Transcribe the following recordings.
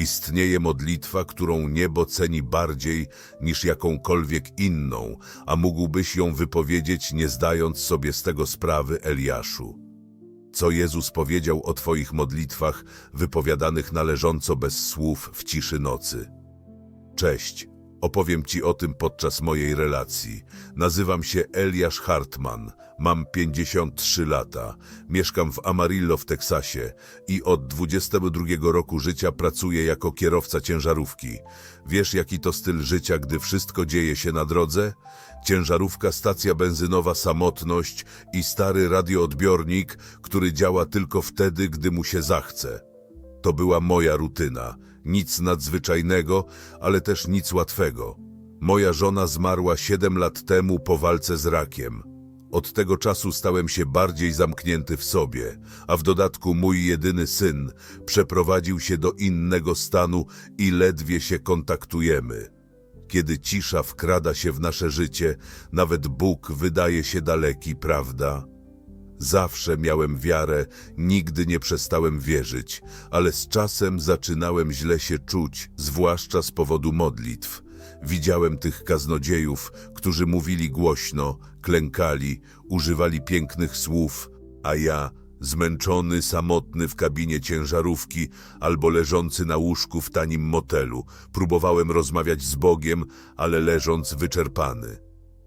Istnieje modlitwa, którą niebo ceni bardziej niż jakąkolwiek inną, a mógłbyś ją wypowiedzieć, nie zdając sobie z tego sprawy, Eliaszu. Co Jezus powiedział o Twoich modlitwach, wypowiadanych należąco bez słów w ciszy nocy. Cześć, opowiem Ci o tym podczas mojej relacji. Nazywam się Eliasz Hartman, mam 53 lata, mieszkam w Amarillo w Teksasie i od 22 roku życia pracuję jako kierowca ciężarówki. Wiesz, jaki to styl życia, gdy wszystko dzieje się na drodze? Ciężarówka, stacja benzynowa, samotność i stary radioodbiornik, który działa tylko wtedy, gdy mu się zachce. To była moja rutyna. Nic nadzwyczajnego, ale też nic łatwego. Moja żona zmarła siedem lat temu po walce z rakiem. Od tego czasu stałem się bardziej zamknięty w sobie, a w dodatku mój jedyny syn przeprowadził się do innego stanu i ledwie się kontaktujemy. Kiedy cisza wkrada się w nasze życie, nawet Bóg wydaje się daleki, prawda? Zawsze miałem wiarę, nigdy nie przestałem wierzyć, ale z czasem zaczynałem źle się czuć, zwłaszcza z powodu modlitw. Widziałem tych kaznodziejów, którzy mówili głośno, klękali, używali pięknych słów, a ja, zmęczony, samotny w kabinie ciężarówki albo leżący na łóżku w tanim motelu, próbowałem rozmawiać z Bogiem, ale leżąc wyczerpany.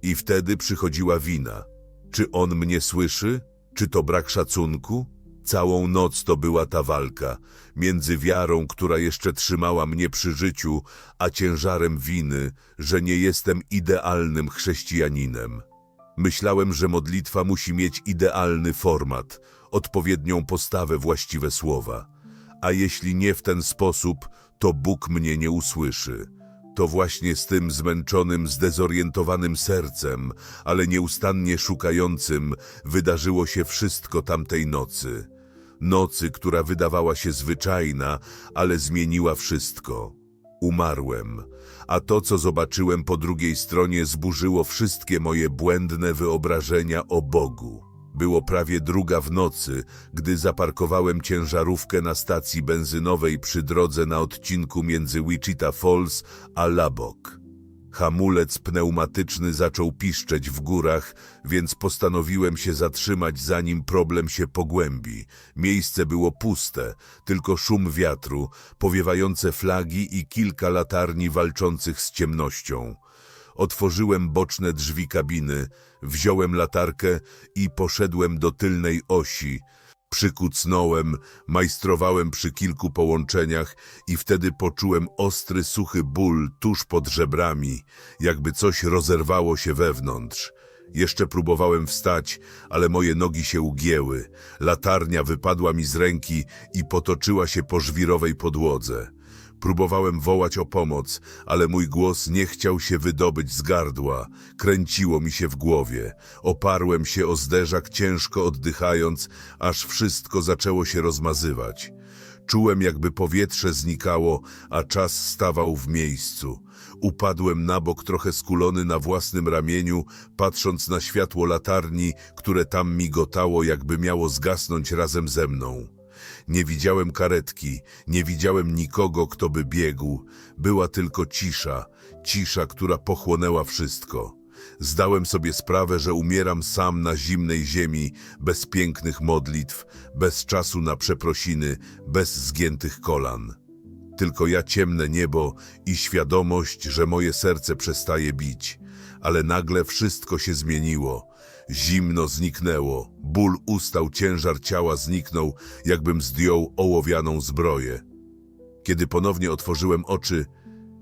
I wtedy przychodziła wina. Czy on mnie słyszy? Czy to brak szacunku? Całą noc to była ta walka między wiarą, która jeszcze trzymała mnie przy życiu, a ciężarem winy, że nie jestem idealnym chrześcijaninem. Myślałem, że modlitwa musi mieć idealny format, odpowiednią postawę, właściwe słowa. A jeśli nie w ten sposób, to Bóg mnie nie usłyszy. To właśnie z tym zmęczonym, zdezorientowanym sercem, ale nieustannie szukającym, wydarzyło się wszystko tamtej nocy. Nocy, która wydawała się zwyczajna, ale zmieniła wszystko. Umarłem, a to, co zobaczyłem po drugiej stronie, zburzyło wszystkie moje błędne wyobrażenia o Bogu. Było prawie druga w nocy, gdy zaparkowałem ciężarówkę na stacji benzynowej przy drodze na odcinku między Wichita Falls a Lubbock. Hamulec pneumatyczny zaczął piszczeć w górach, więc postanowiłem się zatrzymać, zanim problem się pogłębi. Miejsce było puste, tylko szum wiatru, powiewające flagi i kilka latarni walczących z ciemnością. Otworzyłem boczne drzwi kabiny, wziąłem latarkę i poszedłem do tylnej osi. Przykucnąłem, majstrowałem przy kilku połączeniach i wtedy poczułem ostry, suchy ból tuż pod żebrami, jakby coś rozerwało się wewnątrz. Jeszcze próbowałem wstać, ale moje nogi się ugięły. Latarnia wypadła mi z ręki i potoczyła się po żwirowej podłodze. Próbowałem wołać o pomoc, ale mój głos nie chciał się wydobyć z gardła. Kręciło mi się w głowie. Oparłem się o zderzak, ciężko oddychając, aż wszystko zaczęło się rozmazywać. Czułem, jakby powietrze znikało, a czas stawał w miejscu. Upadłem na bok, trochę skulony na własnym ramieniu, patrząc na światło latarni, które tam migotało, jakby miało zgasnąć razem ze mną. Nie widziałem karetki, nie widziałem nikogo, kto by biegł. Była tylko cisza, cisza, która pochłonęła wszystko. Zdałem sobie sprawę, że umieram sam na zimnej ziemi, bez pięknych modlitw, bez czasu na przeprosiny, bez zgiętych kolan. Tylko ja ciemne niebo i świadomość, że moje serce przestaje bić. Ale nagle wszystko się zmieniło. Zimno zniknęło, ból ustał, ciężar ciała zniknął, jakbym zdjął ołowianą zbroję. Kiedy ponownie otworzyłem oczy,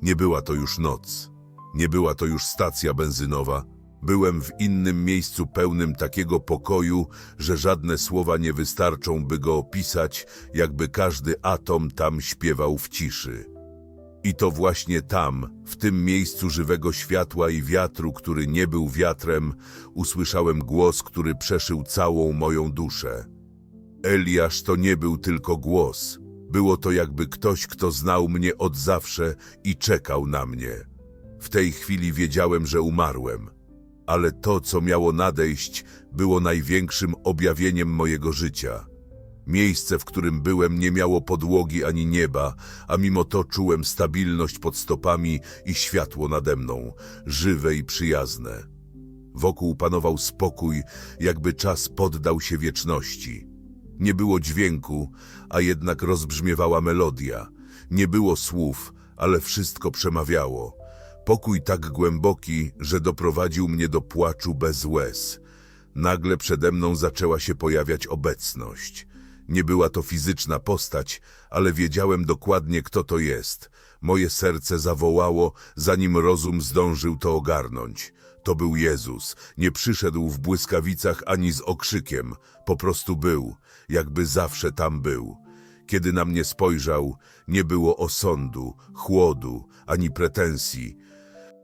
nie była to już noc. Nie była to już stacja benzynowa. Byłem w innym miejscu pełnym takiego pokoju, że żadne słowa nie wystarczą, by go opisać, jakby każdy atom tam śpiewał w ciszy. I to właśnie tam, w tym miejscu żywego światła i wiatru, który nie był wiatrem, usłyszałem głos, który przeszył całą moją duszę. Eliasz to nie był tylko głos. Było to jakby ktoś, kto znał mnie od zawsze i czekał na mnie. W tej chwili wiedziałem, że umarłem. Ale to, co miało nadejść, było największym objawieniem mojego życia. Miejsce, w którym byłem, nie miało podłogi ani nieba, a mimo to czułem stabilność pod stopami i światło nade mną, żywe i przyjazne. Wokół panował spokój, jakby czas poddał się wieczności. Nie było dźwięku, a jednak rozbrzmiewała melodia. Nie było słów, ale wszystko przemawiało. Pokój tak głęboki, że doprowadził mnie do płaczu bez łez. Nagle przede mną zaczęła się pojawiać obecność. Nie była to fizyczna postać, ale wiedziałem dokładnie, kto to jest. Moje serce zawołało, zanim rozum zdążył to ogarnąć. To był Jezus. Nie przyszedł w błyskawicach ani z okrzykiem. Po prostu był, jakby zawsze tam był. Kiedy na mnie spojrzał, nie było osądu, chłodu, ani pretensji.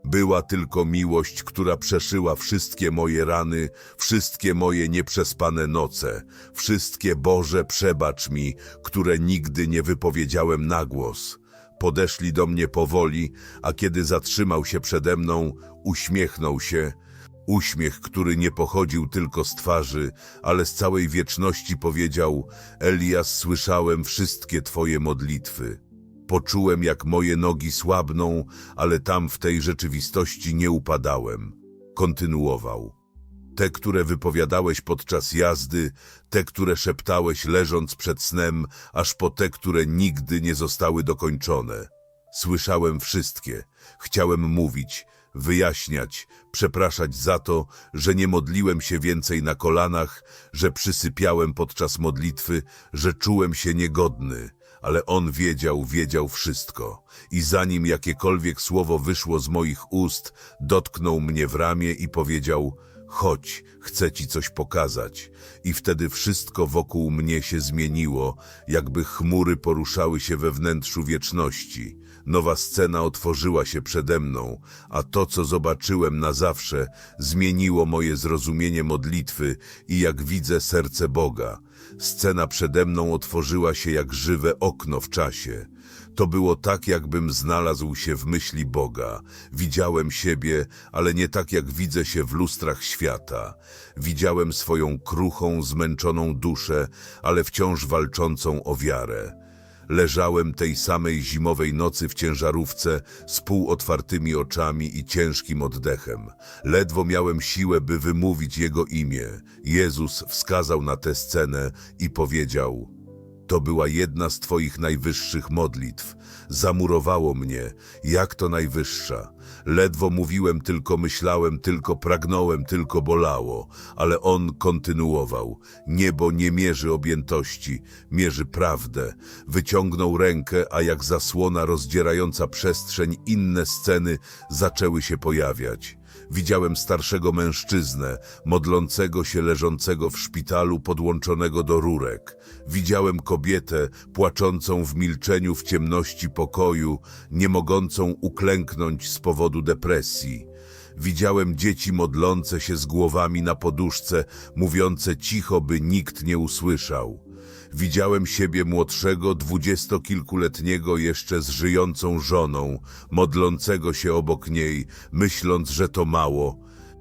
Była tylko miłość, która przeszyła wszystkie moje rany, wszystkie moje nieprzespane noce, wszystkie Boże przebacz mi, które nigdy nie wypowiedziałem na głos. Podeszli do mnie powoli, a kiedy zatrzymał się przede mną, uśmiechnął się. Uśmiech, który nie pochodził tylko z twarzy, ale z całej wieczności powiedział: Elias, słyszałem wszystkie Twoje modlitwy. Poczułem, jak moje nogi słabną, ale tam w tej rzeczywistości nie upadałem. Kontynuował. Te, które wypowiadałeś podczas jazdy, te, które szeptałeś leżąc przed snem, aż po te, które nigdy nie zostały dokończone. Słyszałem wszystkie. Chciałem mówić, wyjaśniać, przepraszać za to, że nie modliłem się więcej na kolanach, że przysypiałem podczas modlitwy, że czułem się niegodny. Ale on wiedział, wiedział wszystko. I zanim jakiekolwiek słowo wyszło z moich ust, dotknął mnie w ramię i powiedział: Chodź, chcę ci coś pokazać. I wtedy wszystko wokół mnie się zmieniło, jakby chmury poruszały się we wnętrzu wieczności. Nowa scena otworzyła się przede mną, a to, co zobaczyłem na zawsze, zmieniło moje zrozumienie modlitwy i jak widzę serce Boga. Scena przede mną otworzyła się jak żywe okno w czasie. To było tak, jakbym znalazł się w myśli Boga. Widziałem siebie, ale nie tak, jak widzę się w lustrach świata. Widziałem swoją kruchą, zmęczoną duszę, ale wciąż walczącą o wiarę. Leżałem tej samej zimowej nocy w ciężarówce z półotwartymi oczami i ciężkim oddechem. Ledwo miałem siłę, by wymówić Jego imię. Jezus wskazał na tę scenę i powiedział: To była jedna z Twoich najwyższych modlitw. Zamurowało mnie, jak to najwyższa. Ledwo mówiłem, tylko myślałem, tylko pragnąłem, tylko bolało. Ale on kontynuował. Niebo nie mierzy objętości, mierzy prawdę. Wyciągnął rękę, a jak zasłona rozdzierająca przestrzeń, inne sceny zaczęły się pojawiać. Widziałem starszego mężczyznę, modlącego się leżącego w szpitalu podłączonego do rurek. Widziałem kobietę, płaczącą w milczeniu w ciemności pokoju, nie mogącą uklęknąć z powodu depresji. Widziałem dzieci modlące się z głowami na poduszce, mówiące cicho, by nikt nie usłyszał. Widziałem siebie młodszego, dwudziestokilkuletniego jeszcze z żyjącą żoną, modlącego się obok niej, myśląc, że to mało.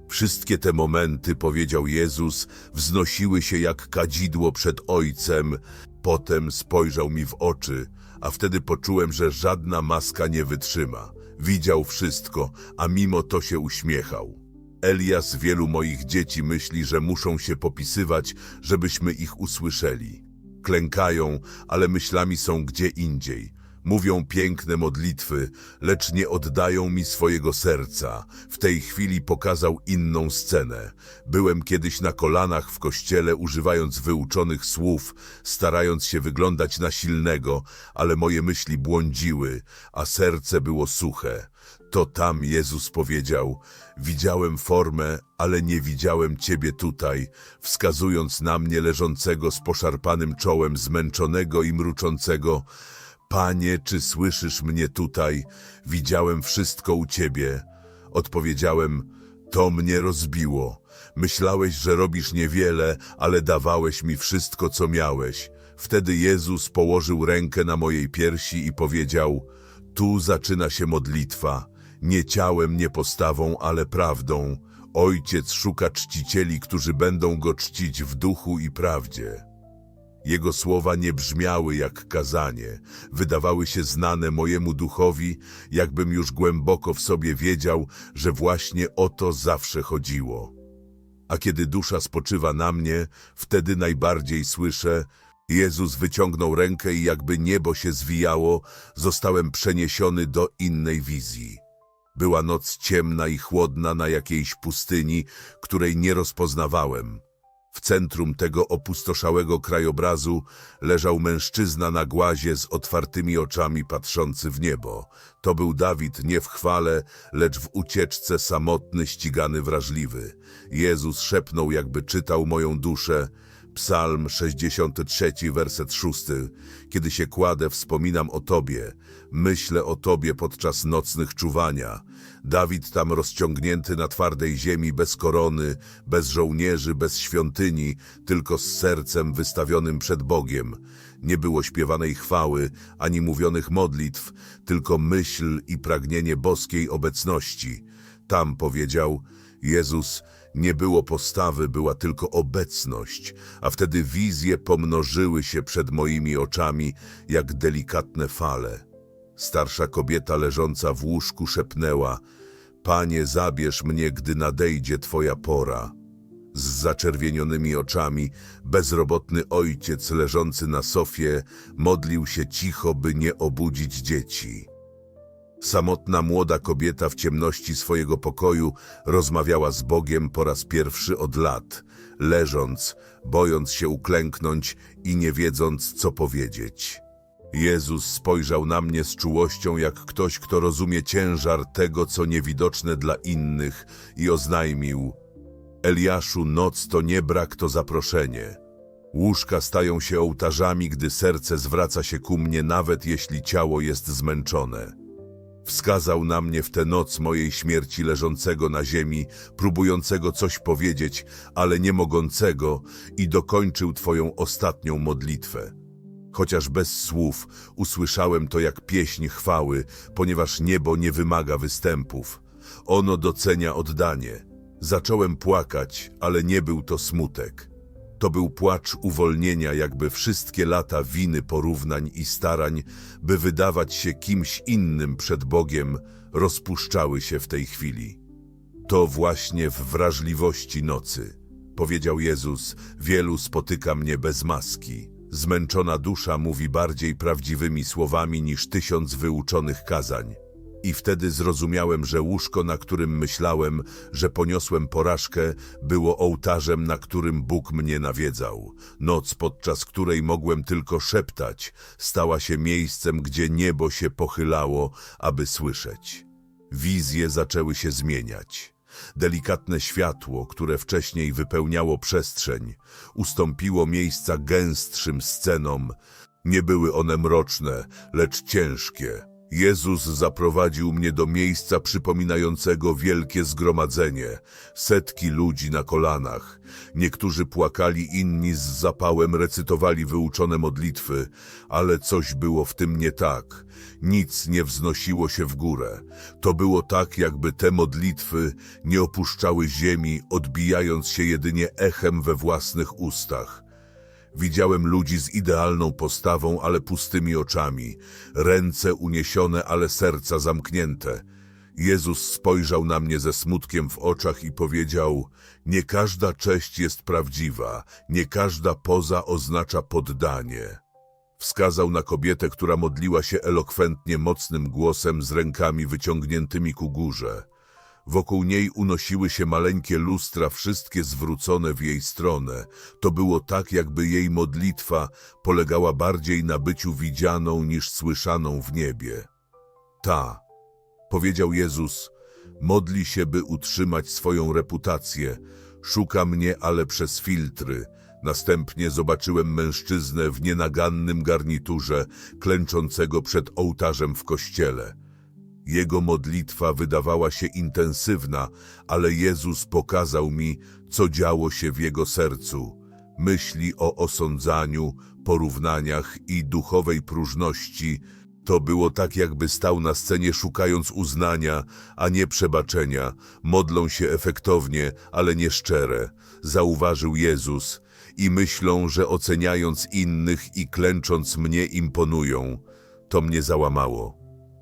Wszystkie te momenty, powiedział Jezus, wznosiły się jak kadzidło przed Ojcem. Potem spojrzał mi w oczy, a wtedy poczułem, że żadna maska nie wytrzyma. Widział wszystko, a mimo to się uśmiechał. Elias wielu moich dzieci myśli, że muszą się popisywać, żebyśmy ich usłyszeli klękają, ale myślami są gdzie indziej. Mówią piękne modlitwy, lecz nie oddają mi swojego serca. W tej chwili pokazał inną scenę. Byłem kiedyś na kolanach w kościele, używając wyuczonych słów, starając się wyglądać na silnego, ale moje myśli błądziły, a serce było suche. To tam Jezus powiedział: Widziałem formę, ale nie widziałem Ciebie tutaj, wskazując na mnie leżącego z poszarpanym czołem, zmęczonego i mruczącego. Panie, czy słyszysz mnie tutaj? Widziałem wszystko u Ciebie. Odpowiedziałem: To mnie rozbiło. Myślałeś, że robisz niewiele, ale dawałeś mi wszystko, co miałeś. Wtedy Jezus położył rękę na mojej piersi i powiedział: Tu zaczyna się modlitwa nie ciałem, nie postawą, ale prawdą. Ojciec szuka czcicieli, którzy będą go czcić w duchu i prawdzie. Jego słowa nie brzmiały jak kazanie, wydawały się znane mojemu duchowi, jakbym już głęboko w sobie wiedział, że właśnie o to zawsze chodziło. A kiedy dusza spoczywa na mnie, wtedy najbardziej słyszę, Jezus wyciągnął rękę i jakby niebo się zwijało, zostałem przeniesiony do innej wizji. Była noc ciemna i chłodna na jakiejś pustyni, której nie rozpoznawałem. W centrum tego opustoszałego krajobrazu leżał mężczyzna na głazie z otwartymi oczami patrzący w niebo. To był Dawid nie w chwale, lecz w ucieczce samotny, ścigany, wrażliwy. Jezus szepnął, jakby czytał moją duszę. Psalm 63, werset 6. Kiedy się kładę, wspominam o Tobie. Myślę o Tobie podczas nocnych czuwania. Dawid tam rozciągnięty na twardej ziemi, bez korony, bez żołnierzy, bez świątyni, tylko z sercem wystawionym przed Bogiem. Nie było śpiewanej chwały, ani mówionych modlitw, tylko myśl i pragnienie boskiej obecności. Tam powiedział, Jezus, nie było postawy, była tylko obecność, a wtedy wizje pomnożyły się przed moimi oczami jak delikatne fale. Starsza kobieta leżąca w łóżku szepnęła: Panie, zabierz mnie, gdy nadejdzie Twoja pora. Z zaczerwienionymi oczami bezrobotny ojciec leżący na sofie modlił się cicho, by nie obudzić dzieci. Samotna młoda kobieta w ciemności swojego pokoju rozmawiała z Bogiem po raz pierwszy od lat, leżąc, bojąc się uklęknąć i nie wiedząc, co powiedzieć. Jezus spojrzał na mnie z czułością jak ktoś, kto rozumie ciężar tego, co niewidoczne dla innych i oznajmił Eliaszu, noc to nie brak, to zaproszenie. Łóżka stają się ołtarzami, gdy serce zwraca się ku mnie, nawet jeśli ciało jest zmęczone. Wskazał na mnie w tę noc mojej śmierci leżącego na ziemi, próbującego coś powiedzieć, ale nie mogącego i dokończył Twoją ostatnią modlitwę. Chociaż bez słów usłyszałem to jak pieśń chwały, ponieważ niebo nie wymaga występów. Ono docenia oddanie. Zacząłem płakać, ale nie był to smutek. To był płacz uwolnienia, jakby wszystkie lata winy, porównań i starań, by wydawać się kimś innym przed Bogiem, rozpuszczały się w tej chwili. To właśnie w wrażliwości nocy, powiedział Jezus, wielu spotyka mnie bez maski. Zmęczona dusza mówi bardziej prawdziwymi słowami niż tysiąc wyuczonych kazań. I wtedy zrozumiałem, że łóżko, na którym myślałem, że poniosłem porażkę, było ołtarzem, na którym Bóg mnie nawiedzał. Noc, podczas której mogłem tylko szeptać, stała się miejscem, gdzie niebo się pochylało, aby słyszeć. Wizje zaczęły się zmieniać. Delikatne światło, które wcześniej wypełniało przestrzeń, ustąpiło miejsca gęstszym scenom. Nie były one mroczne, lecz ciężkie. Jezus zaprowadził mnie do miejsca przypominającego wielkie zgromadzenie, setki ludzi na kolanach. Niektórzy płakali, inni z zapałem recytowali wyuczone modlitwy, ale coś było w tym nie tak. Nic nie wznosiło się w górę. To było tak, jakby te modlitwy nie opuszczały ziemi, odbijając się jedynie echem we własnych ustach. Widziałem ludzi z idealną postawą, ale pustymi oczami, ręce uniesione, ale serca zamknięte. Jezus spojrzał na mnie ze smutkiem w oczach i powiedział: Nie każda cześć jest prawdziwa, nie każda poza oznacza poddanie. Wskazał na kobietę, która modliła się elokwentnie mocnym głosem z rękami wyciągniętymi ku górze. Wokół niej unosiły się maleńkie lustra, wszystkie zwrócone w jej stronę. To było tak, jakby jej modlitwa polegała bardziej na byciu widzianą niż słyszaną w niebie. Ta, powiedział Jezus, modli się, by utrzymać swoją reputację. Szuka mnie, ale przez filtry. Następnie zobaczyłem mężczyznę w nienagannym garniturze, klęczącego przed ołtarzem w kościele. Jego modlitwa wydawała się intensywna, ale Jezus pokazał mi, co działo się w jego sercu. Myśli o osądzaniu, porównaniach i duchowej próżności. To było tak, jakby stał na scenie szukając uznania, a nie przebaczenia. Modlą się efektownie, ale nie szczere. Zauważył Jezus i myślą, że oceniając innych i klęcząc mnie imponują. To mnie załamało.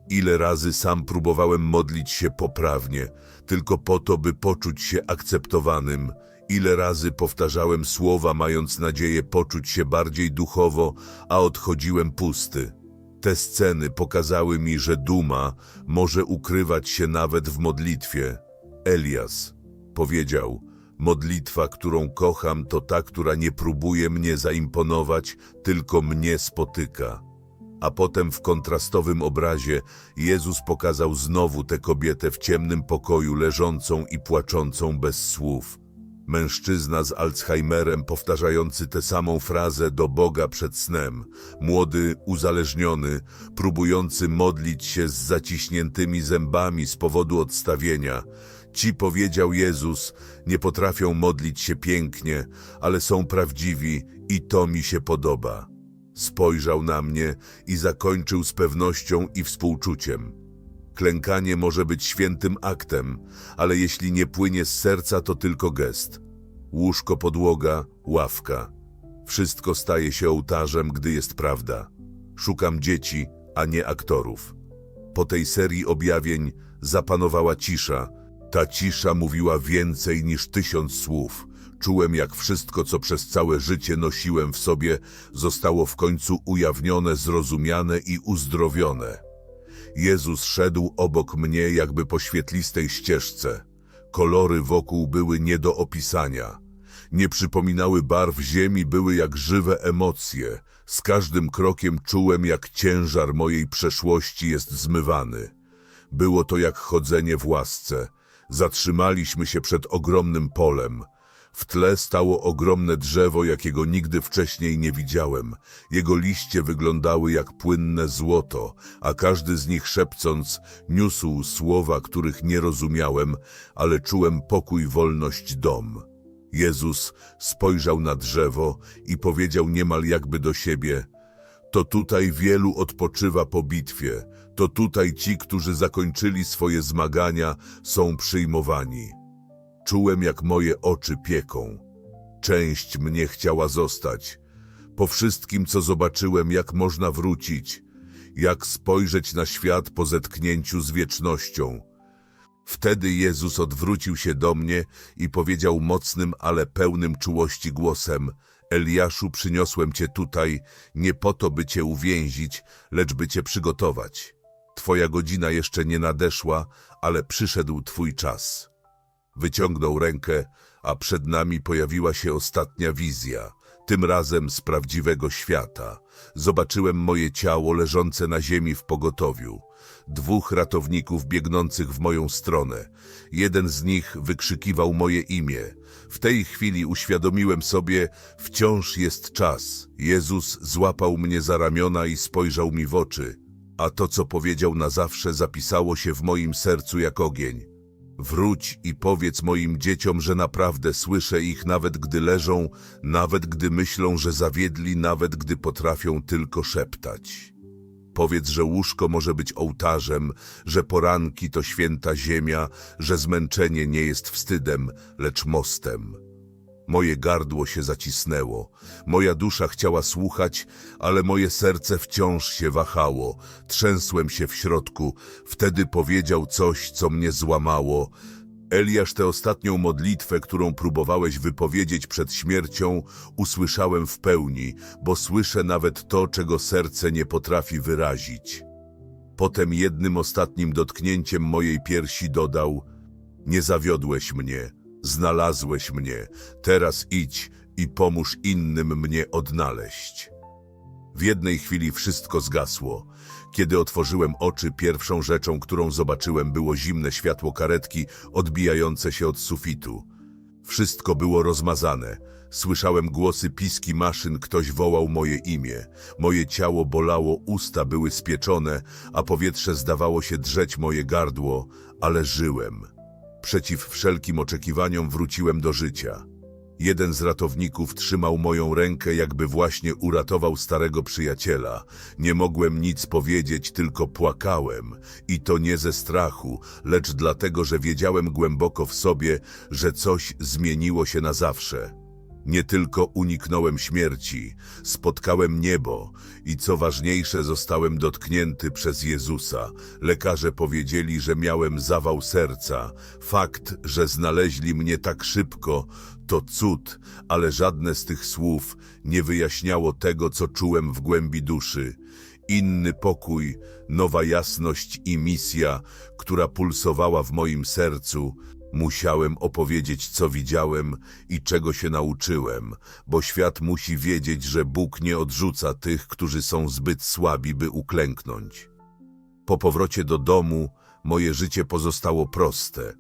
Ile razy sam próbowałem modlić się poprawnie, tylko po to, by poczuć się akceptowanym. Ile razy powtarzałem słowa, mając nadzieję poczuć się bardziej duchowo, a odchodziłem pusty. Te sceny pokazały mi, że duma może ukrywać się nawet w modlitwie. Elias powiedział: Modlitwa, którą kocham, to ta, która nie próbuje mnie zaimponować, tylko mnie spotyka. A potem w kontrastowym obrazie Jezus pokazał znowu tę kobietę w ciemnym pokoju, leżącą i płaczącą bez słów. Mężczyzna z Alzheimerem powtarzający tę samą frazę do Boga przed snem, młody, uzależniony, próbujący modlić się z zaciśniętymi zębami z powodu odstawienia. Ci, powiedział Jezus, nie potrafią modlić się pięknie, ale są prawdziwi i to mi się podoba. Spojrzał na mnie i zakończył z pewnością i współczuciem. Klękanie może być świętym aktem, ale jeśli nie płynie z serca, to tylko gest. Łóżko, podłoga, ławka. Wszystko staje się ołtarzem, gdy jest prawda. Szukam dzieci, a nie aktorów. Po tej serii objawień zapanowała cisza. Ta cisza mówiła więcej niż tysiąc słów. Czułem, jak wszystko, co przez całe życie nosiłem w sobie, zostało w końcu ujawnione, zrozumiane i uzdrowione. Jezus szedł obok mnie jakby po świetlistej ścieżce. Kolory wokół były nie do opisania. Nie przypominały barw ziemi, były jak żywe emocje. Z każdym krokiem czułem, jak ciężar mojej przeszłości jest zmywany. Było to jak chodzenie w łasce. Zatrzymaliśmy się przed ogromnym polem. W tle stało ogromne drzewo, jakiego nigdy wcześniej nie widziałem. Jego liście wyglądały jak płynne złoto, a każdy z nich szepcąc niósł słowa, których nie rozumiałem, ale czułem pokój, wolność, dom. Jezus spojrzał na drzewo i powiedział niemal jakby do siebie: To tutaj wielu odpoczywa po bitwie, to tutaj ci, którzy zakończyli swoje zmagania, są przyjmowani. Czułem, jak moje oczy pieką. Część mnie chciała zostać. Po wszystkim, co zobaczyłem, jak można wrócić, jak spojrzeć na świat po zetknięciu z wiecznością. Wtedy Jezus odwrócił się do mnie i powiedział mocnym, ale pełnym czułości głosem: Eliaszu, przyniosłem cię tutaj nie po to, by cię uwięzić, lecz by cię przygotować. Twoja godzina jeszcze nie nadeszła, ale przyszedł twój czas. Wyciągnął rękę, a przed nami pojawiła się ostatnia wizja, tym razem z prawdziwego świata. Zobaczyłem moje ciało leżące na ziemi w pogotowiu. Dwóch ratowników biegnących w moją stronę. Jeden z nich wykrzykiwał moje imię. W tej chwili uświadomiłem sobie, wciąż jest czas. Jezus złapał mnie za ramiona i spojrzał mi w oczy, a to, co powiedział na zawsze, zapisało się w moim sercu jak ogień. Wróć i powiedz moim dzieciom, że naprawdę słyszę ich nawet gdy leżą, nawet gdy myślą, że zawiedli, nawet gdy potrafią tylko szeptać. Powiedz, że łóżko może być ołtarzem, że poranki to święta ziemia, że zmęczenie nie jest wstydem, lecz mostem. Moje gardło się zacisnęło, moja dusza chciała słuchać, ale moje serce wciąż się wahało, trzęsłem się w środku, wtedy powiedział coś, co mnie złamało. Eliasz, tę ostatnią modlitwę, którą próbowałeś wypowiedzieć przed śmiercią, usłyszałem w pełni, bo słyszę nawet to, czego serce nie potrafi wyrazić. Potem jednym ostatnim dotknięciem mojej piersi dodał: Nie zawiodłeś mnie, znalazłeś mnie, teraz idź i pomóż innym mnie odnaleźć. W jednej chwili wszystko zgasło. Kiedy otworzyłem oczy, pierwszą rzeczą, którą zobaczyłem, było zimne światło karetki odbijające się od sufitu. Wszystko było rozmazane. Słyszałem głosy piski maszyn, ktoś wołał moje imię. Moje ciało bolało, usta były spieczone, a powietrze zdawało się drzeć moje gardło, ale żyłem. Przeciw wszelkim oczekiwaniom wróciłem do życia. Jeden z ratowników trzymał moją rękę, jakby właśnie uratował starego przyjaciela. Nie mogłem nic powiedzieć, tylko płakałem. I to nie ze strachu, lecz dlatego, że wiedziałem głęboko w sobie, że coś zmieniło się na zawsze. Nie tylko uniknąłem śmierci, spotkałem niebo i co ważniejsze, zostałem dotknięty przez Jezusa. Lekarze powiedzieli, że miałem zawał serca. Fakt, że znaleźli mnie tak szybko, to cud, ale żadne z tych słów nie wyjaśniało tego, co czułem w głębi duszy. Inny pokój, nowa jasność i misja, która pulsowała w moim sercu, Musiałem opowiedzieć, co widziałem i czego się nauczyłem, bo świat musi wiedzieć, że Bóg nie odrzuca tych, którzy są zbyt słabi, by uklęknąć. Po powrocie do domu moje życie pozostało proste.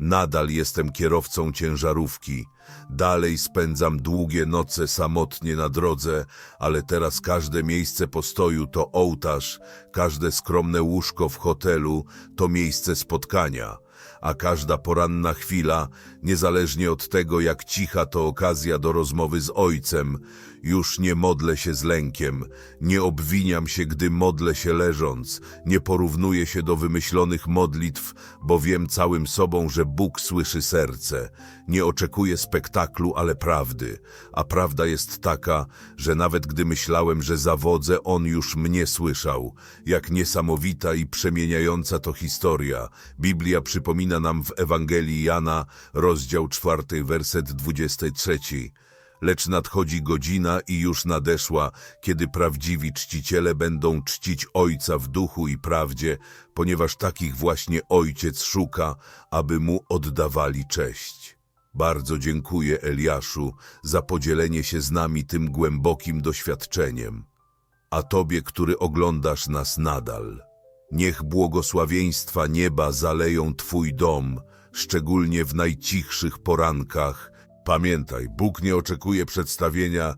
Nadal jestem kierowcą ciężarówki, dalej spędzam długie noce samotnie na drodze, ale teraz każde miejsce postoju to ołtarz, każde skromne łóżko w hotelu to miejsce spotkania – a każda poranna chwila, niezależnie od tego, jak cicha to okazja do rozmowy z Ojcem, już nie modlę się z lękiem, nie obwiniam się, gdy modlę się leżąc, nie porównuję się do wymyślonych modlitw, bo wiem całym sobą, że Bóg słyszy serce. Nie oczekuję spektaklu, ale prawdy, a prawda jest taka, że nawet gdy myślałem, że zawodzę, On już mnie słyszał. Jak niesamowita i przemieniająca to historia. Biblia przypomina nam w Ewangelii Jana, rozdział 4, werset 23. Lecz nadchodzi godzina i już nadeszła, kiedy prawdziwi czciciele będą czcić Ojca w duchu i prawdzie, ponieważ takich właśnie Ojciec szuka, aby Mu oddawali cześć. Bardzo dziękuję Eliaszu za podzielenie się z nami tym głębokim doświadczeniem. A Tobie, który oglądasz nas nadal. Niech błogosławieństwa nieba zaleją Twój dom, szczególnie w najcichszych porankach. Pamiętaj, Bóg nie oczekuje przedstawienia